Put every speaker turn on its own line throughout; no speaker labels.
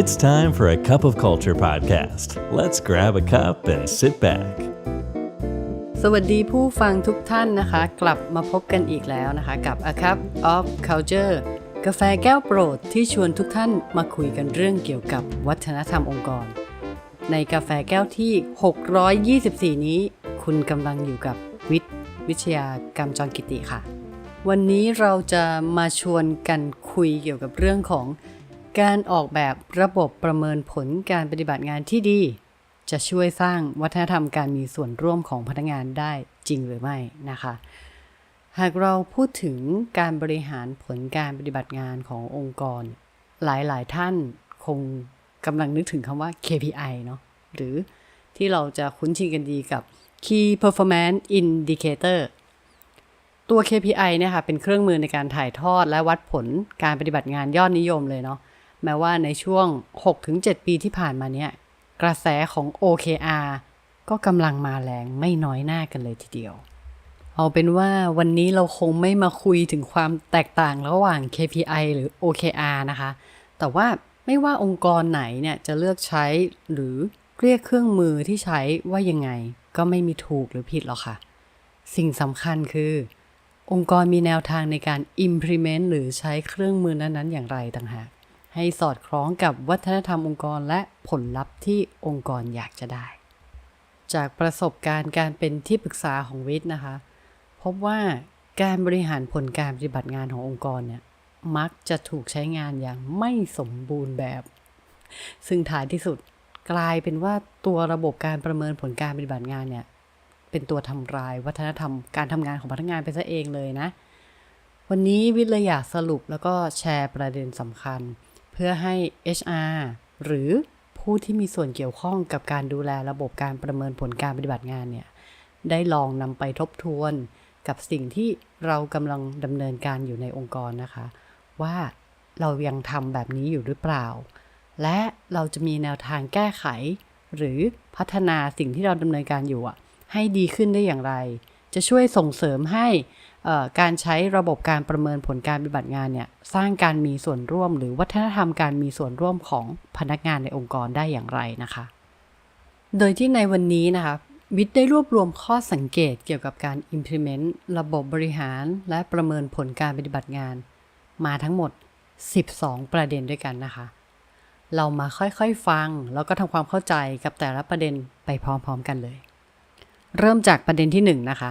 It's time for a cup of culture podcast. Let's grab a cup and sit back.
สวัสดีผู้ฟังทุกท่านนะคะ กลับมาพบกันอีกแล้วนะคะ กับ A Cup of Culture กาแฟแก้วโปรดที่ชวนทุกท่านมาคุยกันเรื่องเกี่ยวกับวัฒนธรรมองค์กร ในกาแฟแก้วที่ 624 นี้ คุณกำลังอยู่กับวิทย์วิทยากรรมจรกิติค่ะ วันนี้เราจะมาชวนกันคุยเกี่ยวกับเรื่องของ การออกแบบระบบประเมินผลการปฏิบัติงานที่ดี จะช่วยสร้างวัฒนธรรมการมีส่วนร่วมของพนักงานได้จริงหรือไม่นะคะ หากเราพูดถึงการบริหารผลการปฏิบัติงานขององค์กร หลายๆ ท่านคงกำลังนึกถึงคำว่า KPI เนาะหรือที่เราจะคุ้นชินกันดีกับ Key Performance Indicator ตัว KPI เนี่ยค่ะเป็นเครื่องมือในการถ่ายทอดและวัดผลการปฏิบัติงานยอดนิยมเลยเนาะ แม้ว่าในช่วง 6-7 ปีที่ผ่านมาเนี่ยกระแสของ OKR ก็กำลังมาแรงไม่น้อยหน้ากันเลยทีเดียว เอาเป็นว่าวันนี้เราคงไม่มาคุยถึงความแตกต่างระหว่าง KPI หรือ OKR นะคะ แต่ว่าไม่ว่าองค์กรไหนเนี่ยจะเลือกใช้หรือเรียกเครื่องมือที่ใช้ว่ายังไง ก็ไม่มีถูกหรือผิดหรอกค่ะ สิ่งสำคัญคือ องค์กรมีแนวทางในการ implement หรือใช้เครื่องมือนั้นๆอย่างไรต่างหาก ให้สอดคล้องกับวัฒนธรรมองค์กรและผลลัพธ์ที่องค์กรอยากจะได้ จากประสบการณ์การเป็นที่ปรึกษาของวิทย์นะคะ พบว่าการบริหารผลการปฏิบัติงานขององค์กรเนี่ยมักจะถูกใช้งานอย่างไม่สมบูรณ์แบบ ซึ่งท้ายที่สุดกลายเป็นว่าตัวระบบการประเมินผลการปฏิบัติงานเนี่ยเป็นตัวทำลายวัฒนธรรมการทำงานของพนักงานไปซะเองเลยนะ วันนี้วิทย์เลยอยากสรุปแล้วก็แชร์ประเด็นสำคัญ เพื่อให้ HR หรือผู้ที่มีส่วนเกี่ยวข้องกับการดูแลระบบการประเมินผลการปฏิบัติงานเนี่ย ได้ลองนำไปทบทวนกับสิ่งที่เรากำลังดำเนินการอยู่ในองค์กรนะคะ ว่าเรายังทำแบบนี้อยู่หรือเปล่า และเราจะมีแนวทางแก้ไข หรือพัฒนาสิ่งที่เราดำเนินการอยู่อะให้ดีขึ้นได้อย่างไร จะช่วยส่งเสริมให้ การใช้ระบบการประเมินผลการปฏิบัติงานเนี่ยสร้างการมีส่วนร่วม หรือวัฒนธรรมการมีส่วนร่วมของพนักงานในองค์กรได้อย่างไรนะคะ โดยที่ในวันนี้นะคะวิทย์ได้รวบรวมข้อสังเกตเกี่ยวกับการ implement ระบบบริหาร และประเมินผลการปฏิบัติงาน มาทั้งหมด 12 ประเด็นด้วยกันนะคะ เรามาค่อยๆฟัง แล้วก็ทำความเข้าใจกับแต่ละประเด็นไปพร้อมๆกันเลย เริ่มจากประเด็นที่1นะคะ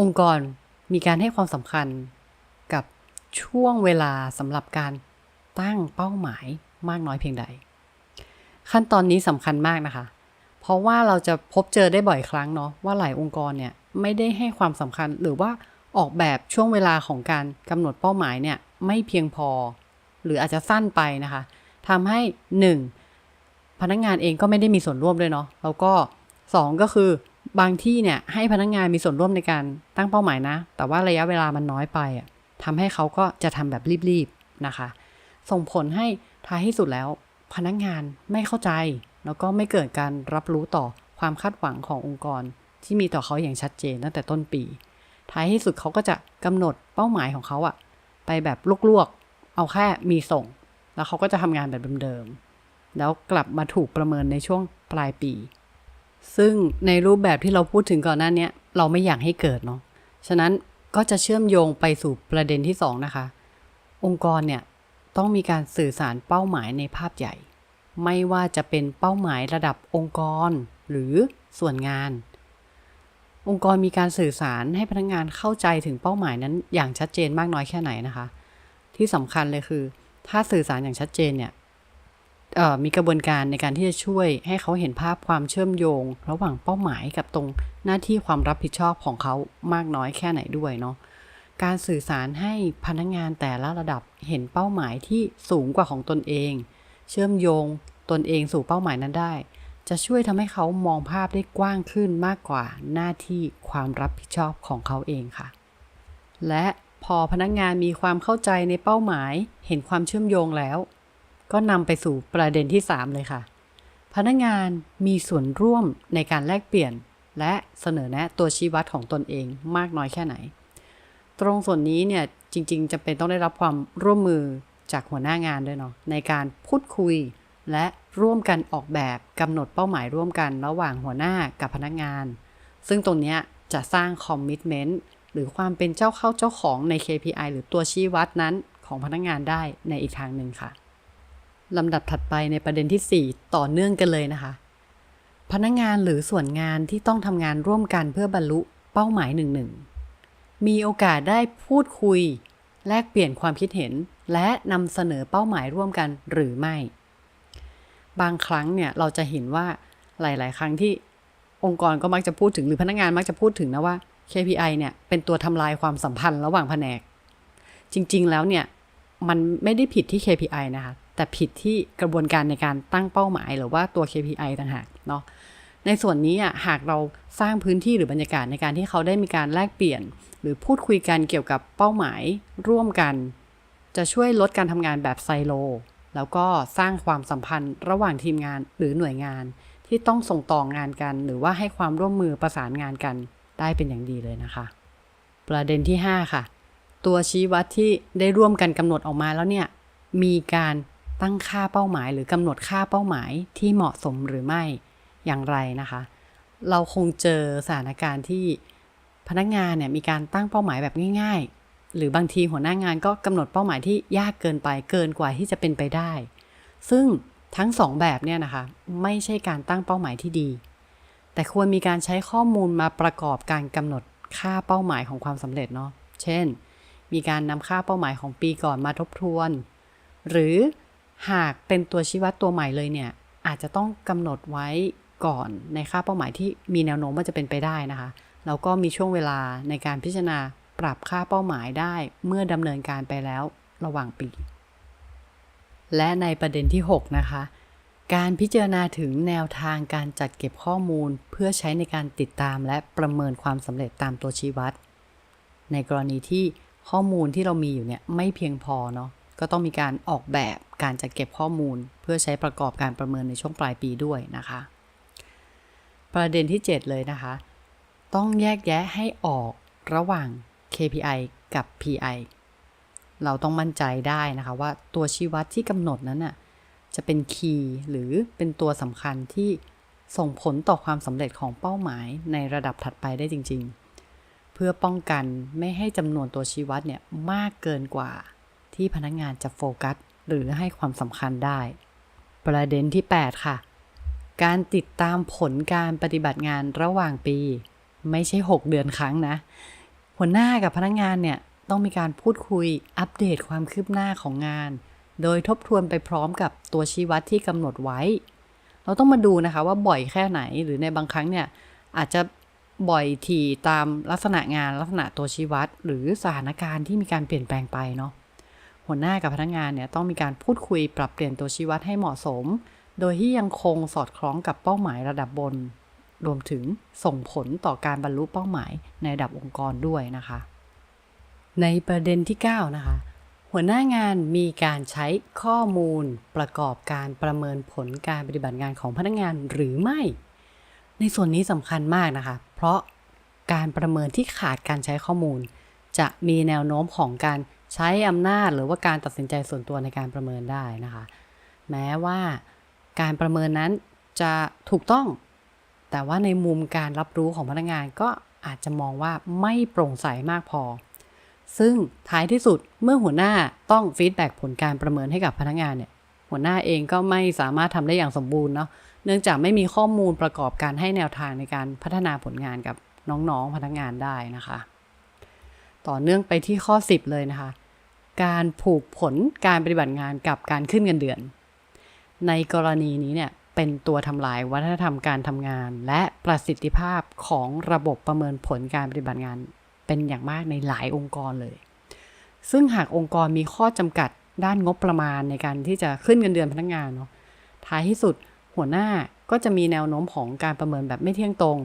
องค์กร มีการให้ความสำคัญกับช่วงเวลาสำหรับการตั้งเป้าหมายมากน้อยเพียงใด ขั้นตอนนี้สำคัญมากนะคะ เพราะว่าเราจะพบเจอได้บ่อยครั้งเนาะว่าหลายองค์กรเนี่ยไม่ได้ให้ความสำคัญหรือว่าออกแบบช่วงเวลาของการกำหนดเป้าหมายเนี่ยไม่เพียงพอ หรืออาจจะสั้นไปนะคะทำให้ 1. พนักงานเองก็ไม่ได้มีส่วนร่วมด้วยเนาะแล้วก็ 2 ก็คือ บางที่เนี่ยให้พนักงานมีส่วนร่วมในการตั้งเป้าหมายนะ แต่ว่าระยะเวลามันน้อยไปอะทำให้เขาก็จะทำแบบรีบๆนะคะ ส่งผลให้ท้ายที่สุดแล้ว พนักงานไม่เข้าใจ แล้วก็ไม่เกิดการรับรู้ต่อความคาดหวังขององค์กร ที่มีต่อเขาอย่างชัดเจนตั้งแต่ต้นปี ท้ายที่สุดเขาก็จะกำหนดเป้าหมายของเขาอะไปแบบลวกๆ เอาแค่มีส่ง แล้วเขาก็จะทำงานแบบเดิมๆแล้วกลับมาถูกประเมินในช่วงปลายปี ซึ่งในรูปแบบที่เราพูดถึงก่อนหน้านี้เราไม่อยากให้เกิดเนาะ ฉะนั้นก็จะเชื่อมโยงไปสู่ประเด็นที่ 2 นะคะ องค์กรเนี่ยต้องมีการสื่อสารเป้าหมายในภาพใหญ่ ไม่ว่าจะเป็นเป้าหมายระดับองค์กรหรือส่วนงาน องค์กรมีการสื่อสารให้พนักงานเข้าใจถึงเป้าหมายนั้นอย่างชัดเจนมากน้อยแค่ไหนนะคะ ที่สำคัญเลยคือ ถ้าสื่อสารอย่างชัดเจนเนี่ย มีกระบวนการในการที่จะช่วยให้เขาเห็นภาพความเชื่อมโยง ระหว่างเป้าหมายกับตรงหน้าที่ความรับผิดชอบของเขามากน้อยแค่ไหนด้วยเนาะการสื่อสารให้พนักงานแต่ละระดับเห็นเป้าหมายที่สูงกว่าของตนเอง เชื่อมโยงตนเองสู่เป้าหมายนั้นได้ จะช่วยทำให้เขามองภาพได้กว้างขึ้นมากกว่าหน้าที่ความรับผิดชอบของเขาเองค่ะ และพอพนักงานมีความเข้าใจในเป้าหมาย เห็นความเชื่อมโยงแล้ว ก็นำไปสู่ประเด็นที่ 3 เลยค่ะ พนักงานมีส่วนร่วมในการแลกเปลี่ยน และเสนอแนะตัวชี้วัดของตนเองมากน้อยแค่ไหน ตรงส่วนนี้เนี่ยจริงๆจะเป็นต้องได้รับความร่วมมือจากหัวหน้างานด้วยเนาะในการพูดคุย และร่วมกันออกแบบกำหนดเป้าหมายร่วมกันระหว่างหัวหน้ากับพนักงาน ซึ่งตรงนี้จะสร้างคอมมิชเมนต์หรือความเป็นเจ้าเข้าเจ้าของใน KPI หรือตัวชี้วัดนั้นของพนักงานได้ในอีกทางหนึ่งค่ะ ลำดับถัดไปในประเด็นที่ 4 ต่อเนื่องกันเลยนะคะ พนักงานหรือส่วนงานที่ต้องทำงานร่วมกันเพื่อบรรลุเป้าหมายหนึ่งหนึ่งมีโอกาสได้พูดคุย แลกเปลี่ยนความคิดเห็น และนำเสนอเป้าหมายร่วมกันหรือไม่ บางครั้งเนี่ยเราจะเห็นว่าหลาย ๆ ครั้งที่องค์กรก็มักจะพูดถึงหรือพนักงานมักจะพูดถึงนะว่า KPI เนี่ยเป็นตัวทำลายความสัมพันธ์ระหว่างแผนก จริง ๆ แล้วเนี่ยมันไม่ได้ผิดที่ KPI นะคะ แต่ผิดที่กระบวนการในการตั้งเป้าหมาย หรือว่าตัว KPI ต่างหากเนาะในส่วนนี้อะหากเราสร้างพื้นที่หรือบรรยากาศในการที่เขาได้มีการแลกเปลี่ยน หรือพูดคุยกันเกี่ยวกับเป้าหมายร่วมกัน จะช่วยลดการทำงานแบบไซโล แล้วก็สร้างความสัมพันธ์ระหว่างทีมงานหรือหน่วยงาน ที่ต้องส่งต่องานกัน หรือว่าให้ความร่วมมือประสานงานกันได้เป็นอย่างดีเลยนะคะ ประเด็นที่ 5 ค่ะ ตัวชี้วัดที่ได้ร่วมกันกำหนดออกมาแล้วเนี่ยมีการ ตั้งค่าเป้าหมาย หรือกำหนดค่าเป้าหมายที่เหมาะสมหรือไม่อย่างไรนะคะ เราคงเจอสถานการณ์ที่พนักงานเนี่ยมีการตั้งเป้าหมายแบบง่าย ๆ หรือบางทีหัวหน้างานก็กำหนดเป้าหมายที่ยากเกินไปเกินกว่าที่จะเป็นไปได้ ซึ่งทั้งสองแบบเนี่ยนะคะ ไม่ใช่การตั้งเป้าหมายที่ดี แต่ควรมีการใช้ข้อมูลมาประกอบการกำหนดค่าเป้าหมายของความสำเร็จเนาะ เช่น มีการนำค่าเป้าหมายของปีก่อนมาทบทวน หรือ หากเป็นตัวชี้วัดตัวใหม่เลยเนี่ย อาจจะต้องกำหนดไว้ก่อนในค่าเป้าหมายที่มีแนวโน้มว่าจะเป็นไปได้นะคะ แล้วก็มีช่วงเวลาในการพิจารณาปรับค่าเป้าหมายได้เมื่อดำเนินการไปแล้วระหว่างปี และในประเด็นที่ 6 นะคะ การพิจารณาถึงแนวทางการจัดเก็บข้อมูล เพื่อใช้ในการติดตามและประเมินความสำเร็จตามตัวชี้วัด ในกรณีที่ข้อมูลที่เรามีอยู่เนี่ยไม่เพียงพอเนาะ ก็ต้องมีการออกแบบการจัดเก็บข้อมูล เพื่อใช้ประกอบการประเมินในช่วงปลายปีด้วยนะคะ ประเด็นที่ 7 เลยนะคะ ต้องแยกแยะให้ออกระหว่าง KPI กับ PI เราต้องมั่นใจได้นะคะว่าตัวชี้วัดที่กำหนดนั้นน่ะจะเป็นคีย์หรือเป็นตัวสำคัญที่ส่งผลต่อความสำเร็จของเป้าหมายในระดับถัดไปได้จริง ๆ เพื่อป้องกันไม่ให้จำนวนตัวชี้วัดเนี่ยมากเกินกว่า ที่พนักงานจะโฟกัส หรือให้ความสำคัญได้ ประเด็นที่ 8 ค่ะ การติดตามผลการปฏิบัติงานระหว่างปี ไม่ใช่ 6 เดือนครั้งนะ หัวหน้ากับพนักงานเนี่ยต้องมีการพูดคุยอัปเดตความคืบหน้าของงาน โดยทบทวนไปพร้อมกับตัวชี้วัดที่กำหนดไว้ เราต้องมาดูนะคะว่าบ่อยแค่ไหนหรือในบางครั้งเนี่ยอาจจะบ่อยทีตามลักษณะงานลักษณะตัวชี้วัด หรือสถานการณ์ที่มีการเปลี่ยนแปลงไปเนาะ หัวหน้ากับพนักงานเนี่ยต้องมีการพูดคุยปรับเปลี่ยนตัวชี้วัดให้เหมาะสม โดยที่ยังคงสอดคล้องกับเป้าหมายระดับบน รวมถึงส่งผลต่อการบรรลุเป้าหมายในระดับองค์กรด้วยนะคะ ในประเด็นที่ 9 นะคะ หัวหน้างานมีการใช้ข้อมูลประกอบการประเมินผลการปฏิบัติงานของพนักงานหรือไม่ ในส่วนนี้สำคัญมากนะคะ เพราะการประเมินที่ขาดการใช้ข้อมูล จะมีแนวโน้มของการ ใช้อำนาจหรือว่าการตัดสินใจส่วนตัวในการประเมินได้นะคะ แม้ว่าการประเมินนั้นจะถูกต้อง แต่ว่าในมุมการรับรู้ของพนักงานก็อาจจะมองว่าไม่โปร่งใสมากพอ ซึ่งท้ายที่สุดเมื่อหัวหน้าต้องฟีดแบ็ผลการประเมินให้กับพนักงานเนี่ย หัวหน้าเองก็ไม่สามารถทำได้อย่างสมบูรณ์เนาะ เนื่องจากไม่มีข้อมูลประกอบการให้แนวทางในการพัฒนาผลงานกับน้องๆพนักงานได้นะคะ ต่อเนื่องไปที่ข้อ 10 เลยนะคะ การผูกผลการปฏิบัติงานกับการขึ้นเงินเดือน ในกรณีนี้เนี่ยเป็นตัวทำลายวัฒนธรรมการทำงาน และประสิทธิภาพของระบบประเมินผลการปฏิบัติงาน เป็นอย่างมากในหลายองค์กรเลย ซึ่งหากองค์กรมีข้อจำกัดด้านงบประมาณในการที่จะขึ้นเงินเดือนพนักงานเนาะท้ายที่สุดหัวหน้าก็จะมีแนวโน้มของการประเมินแบบไม่เที่ยงตรง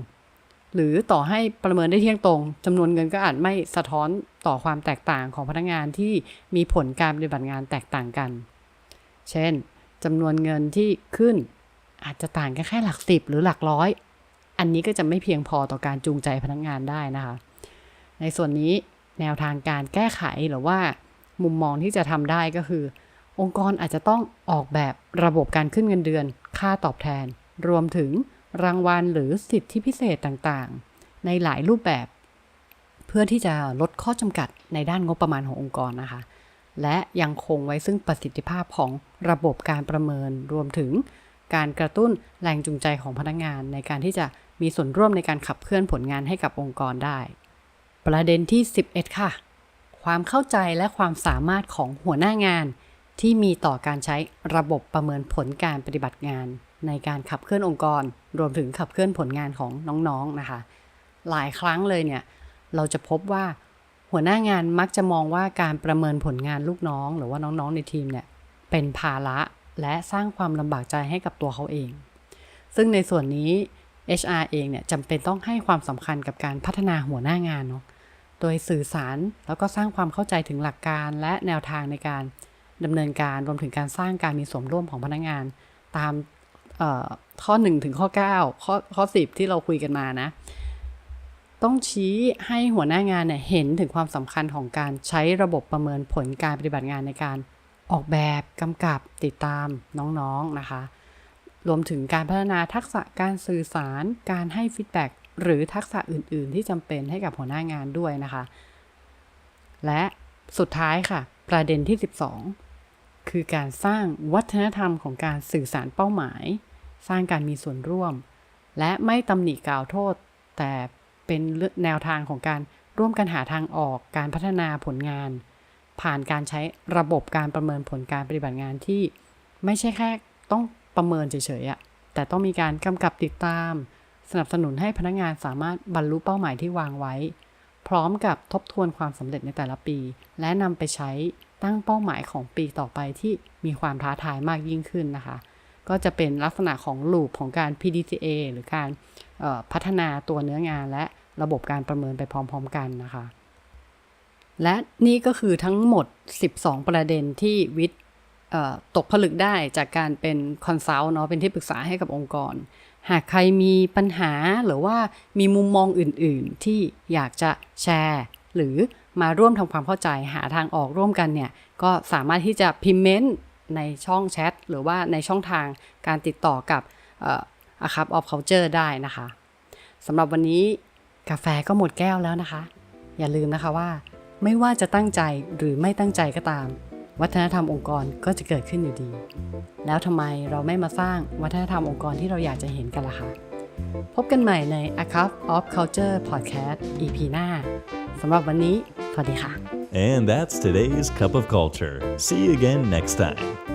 หรือต่อให้ประเมินได้เที่ยงตรงจำนวนเงินก็อาจไม่สะท้อนต่อความแตกต่างของพนักงานที่มีผลการปฏิบัติงานแตกต่างกัน เช่นจำนวนเงินที่ขึ้นอาจจะต่างกันแค่หลักสิบหรือหลักร้อย อันนี้ก็จะไม่เพียงพอต่อการจูงใจพนักงานได้นะคะ ในส่วนนี้แนวทางการแก้ไขหรือว่ามุมมองที่จะทำได้ก็คือ องค์กรอาจจะต้องออกแบบระบบการขึ้นเงินเดือน ค่าตอบแทน รวมถึง รางวัลหรือสิทธิพิเศษต่างๆ ในหลายรูปแบบ เพื่อที่จะลดข้อจำกัดในด้านงบประมาณขององค์กรนะคะ และยังคงไว้ซึ่งประสิทธิภาพของระบบการประเมินรวมถึงการกระตุ้นแรงจูงใจของพนักงานในการที่จะมีส่วนร่วมในการขับเคลื่อนผลงานให้กับองค์กรได้ ประเด็นที่ 11 ค่ะ ความเข้าใจและความสามารถของหัวหน้างานที่มีต่อการใช้ระบบประเมินผลการปฏิบัติงาน ในการขับเคลื่อนองค์กร รวมถึงขับเคลื่อนผลงานของน้องๆนะคะ หลายครั้งเลยเนี่ยเราจะพบว่าหัวหน้างานมักจะมองว่าการประเมินผลงานลูกน้อง หรือว่าน้องๆในทีมเนี่ยเป็นภาระและสร้างความลำบากใจให้กับตัวเขาเอง ซึ่งในส่วนนี้ HR เองเนี่ยจำเป็นต้องให้ความสำคัญกับการพัฒนาหัวหน้างานเนาะโดยสื่อสารแล้วก็สร้างความเข้าใจถึงหลักการและแนวทางในการดำเนินการรวมถึงการสร้างการมีส่วนร่วมของพนักงาน ตาม เอ่อข้อ1ถึงข้อ9ข้อข้อ10ที่เราคุยกันมานะ ต้องชี้ให้หัวหน้างานเนี่ยเห็นถึงความสำคัญของการใช้ระบบประเมินผลการปฏิบัติงานในการออกแบบกำกับติดตามน้องๆนะคะ รวมถึงการพัฒนาทักษะการสื่อสาร การให้ฟีดแบ็กหรือทักษะอื่น ๆ ที่จำเป็นให้กับหัวหน้างานด้วยนะคะ และสุดท้ายค่ะ ประเด็นที่ 12 คือการสร้างวัฒนธรรมของการสื่อสารเป้าหมาย สร้างการมีส่วนร่วม และไม่ตำหนิกล่าวโทษ แต่เป็นแนวทางของการร่วมกันหาทางออกการพัฒนาผลงาน ผ่านการใช้ระบบการประเมินผลการปฏิบัติงานที่ ไม่ใช่แค่ต้องประเมินเฉยๆอะแต่ต้องมีการกำกับติดตาม สนับสนุนให้พนักงานสามารถบรรลุเป้าหมายที่วางไว้ พร้อมกับทบทวนความสำเร็จในแต่ละปี และนำไปใช้ตั้งเป้าหมายของปีต่อไปที่มีความท้าทายมากยิ่งขึ้นนะคะ ก็จะเป็นลักษณะของลูปของการ PDCA หรือการออพัฒนาตัวเนื้องานและระบบการประเมินไปพร้อม ๆ กันนะคะ และนี่ก็คือทั้งหมด 12 ประเด็นที่วิทย์ตกผลึกได้จากการเป็นคอนซัลท์เนาะเป็นที่ปรึกษาให้กับองค์กร หากใครมีปัญหาหรือว่ามีมุมมองอื่นๆ ที่อยากจะแชร์ หรือมาร่วมทำความเข้าใจหาทางออกร่วมกันเนี่ย ก็สามารถที่จะพิมพ์เมนต์ในช่องแชท หรือว่าในช่องทางการติดต่อกับอาคับออฟเคานเจอร์ได้นะคะสำหรับวันนี้กาแฟก็หมดแก้วแล้วนะคะ อย่าลืมนะคะว่า ไม่ว่าจะตั้งใจหรือไม่ตั้งใจก็ตาม วัฒนธรรมองค์กรก็จะเกิดขึ้นอยู่ดี แล้วทำไมเราไม่มาสร้างวัฒนธรรมองค์กรที่เราอยากจะเห็นกันล่ะคะพบกันใหม่ใน a c u p of Culture Podcast EP หน้าสำหรับวันนี้สวัสดีค่ะ
And that's today's Cup of Culture. See you again next time.